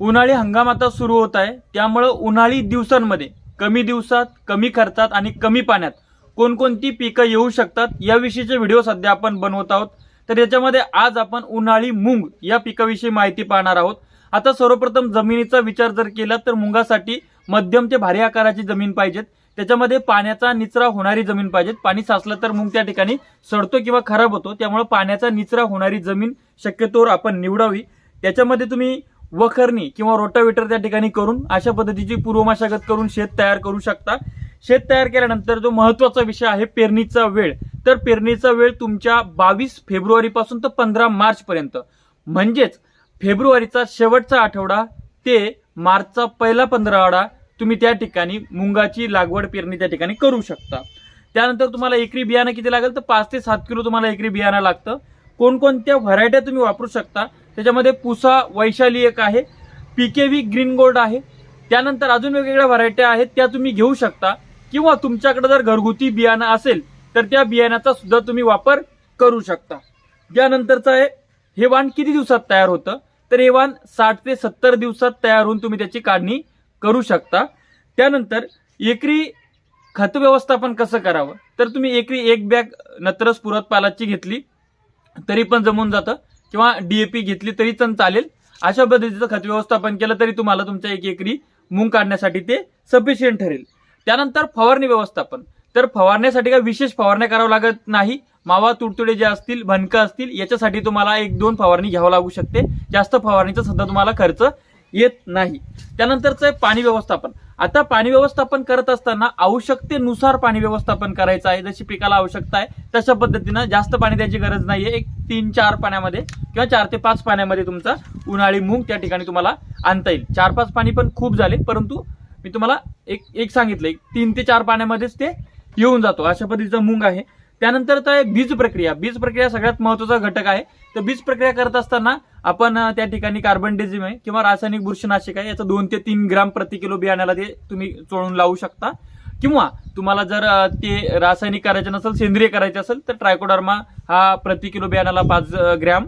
उन्हाळी हंगाम आता सुरू होत आहे. त्यामुळं उन्हाळी दिवसांमध्ये कमी दिवसात कमी खर्चात आणि कमी पाण्यात कोणकोणती पिकं येऊ शकतात याविषयीचे व्हिडिओ सध्या आपण बनवत आहोत. तर याच्यामध्ये आज आपण उन्हाळी मूग या पिकाविषयी माहिती पाहणार आहोत. आता सर्वप्रथम जमिनीचा विचार जर केला तर मुंगासाठी मध्यम ते भारी आकाराची जमीन पाहिजेत. त्याच्यामध्ये पाण्याचा निचरा होणारी जमीन पाहिजेत. पाणी साचलं तर मुंग त्या ठिकाणी सडतो किंवा खराब होतो. त्यामुळे पाण्याचा निचरा होणारी जमीन शक्यतोवर आपण निवडावी. त्याच्यामध्ये तुम्ही वखरणी किंवा रोटावेटर त्या ठिकाणी करून अशा पद्धतीची पूर्वमशागत करून शेत तयार करू शकता. शेत तयार केल्यानंतर जो महत्त्वाचा विषय आहे पेरणीचा वेळ. तर पेरणीचा वेळ तुमच्या बावीस फेब्रुवारी पासून तर पंधरा मार्च पर्यंत म्हणजेच फेब्रुवारीचा शेवटचा आठवडा ते मार्चचा पहिला पंधरावडा तुम्ही त्या ठिकाणी मुंगाची लागवड पेरणी त्या ठिकाणी करू शकता. त्यानंतर तुम्हाला एकरी बियाणं किती लागेल? तर पाच ते सात किलो तुम्हाला एकरी बियाणं लागतं. कोणकोणत्या व्हरायट्या तुम्ही वापरू शकता? त्याच्यामध्ये पुसा वैशाली एक आहे पीकेव्ही ग्रीन गोल्ड आहे. त्यानंतर अजून वेगवेगळ्या व्हरायट्या आहेत त्या तुम्ही घेऊ शकता. किंवा तुमच्याकडे जर घरगुती बियाणं असेल तर त्या बियाण्याचा सुद्धा तुम्ही वापर करू शकता. त्यानंतरचं आहे हे वाण किती दिवसात तयार होतं? तर हे वाण साठ ते सत्तर दिवसात तयार होऊन तुम्ही त्याची काढणी करू शकता. त्यानंतर एकरी खत व्यवस्थापन कसं करावं? तर तुम्ही एकरी एक बॅग नत्रस पुरत पालाची घेतली तरी पण जमून जातं. किंवा डीएपी घेतली तरी पण चालेल. अशा पद्धतीचं खत व्यवस्थापन केलं तरी तुम्हाला तुमच्या एक एकरी मूंग काढण्यासाठी ते सफिशियंट ठरेल. त्यानंतर फवारणी व्यवस्थापन. तर फवारण्यासाठी काय विशेष फवारण्या करावं लागत नाही. मावा तुडतुडे जे असतील भनकं असतील याच्यासाठी तुम्हाला एक दोन फवारणी घ्यावं लागू शकते. जास्त फवारणीचा सध्या तुम्हाला खर्च येत नाही. त्यानंतरचं आहे पाणी व्यवस्थापन. आता पाणी व्यवस्थापन करत असताना आवश्यकतेनुसार पाणी व्यवस्थापन करायचं आहे. जशी पिकाला आवश्यकता आहे तशा पद्धतीनं जास्त पाणी द्यायची गरज नाहीये. एक तीन चार पाण्यामध्ये किंवा चार ते पाच पाण्यामध्ये तुमचा उन्हाळी मूग त्या ठिकाणी तुम्हाला आणता येईल. चार पाच पाणी पण खूप झाले परंतु मी तुम्हाला एक एक सांगितलं. एक तीन ते चार पाण्यामध्येच ते येऊन जातो. अशा पद्धतीचा मूग आहे. त्यानंतर तर बीज प्रक्रिया. बीज प्रक्रिया सगळ्यात महत्त्वाचा घटक आहे. तर बीज प्रक्रिया करत असताना आपण त्या ठिकाणी कार्बन डेझिम आहे किंवा रासायनिक बुरशीनाशक आहे. याचं दोन ते तीन ग्राम प्रति किलो बियाण्याला ते तुम्ही चोळून लावू शकता. किंवा तुम्हाला जर ते रासायनिक करायचे नसेल सेंद्रिय करायचे असेल तर ट्रायकोडर्मा हा प्रति किलो बियाण्याला पाच ग्रॅम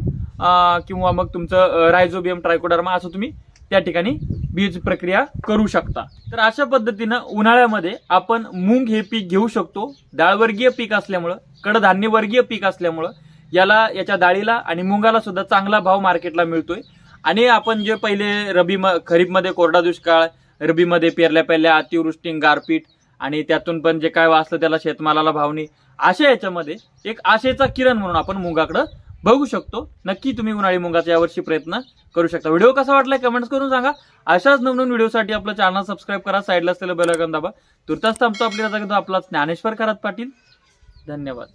किंवा मग तुमचं रायझोबियम ट्रायकोडर्मा असं तुम्ही त्या ठिकाणी बीज प्रक्रिया करू शकता. तर अशा पद्धतीनं उन्हाळ्यामध्ये आपण मूग हे पीक घेऊ शकतो. डाळवर्गीय पीक असल्यामुळं कडधान्यवर्गीय पीक असल्यामुळं याला याच्या डाळीला आणि मुंगाला सुद्धा चांगला भाव मार्केटला मिळतोय. आणि आपण जे पहिले रबी म खरीपमध्ये कोरडा दुष्काळ रबीमध्ये पेरल्या पेरल्या अतिवृष्टी गारपीट आणि त्यातून पण जे काय वाचलं त्याला शेतमालाला भावनी अशा याच्यामध्ये एक आशेचा किरण म्हणून आपण मुंगाकडं बघू शकतो. नक्की तुम्ही उन्हाळी मुंगाचा यावर्षी प्रयत्न करू शकता. व्हिडिओ कसा वाटला कमेंट्स करून सांगा. अशाच नवनवीन व्हिडिओसाठी आपलं चॅनल सबस्क्राईब करा. साईडला असलेलं बेल दाबा. तुर्तास थांबतो. आपल्या आपला ज्ञानेश्वर खरात पाटील. धन्यवाद.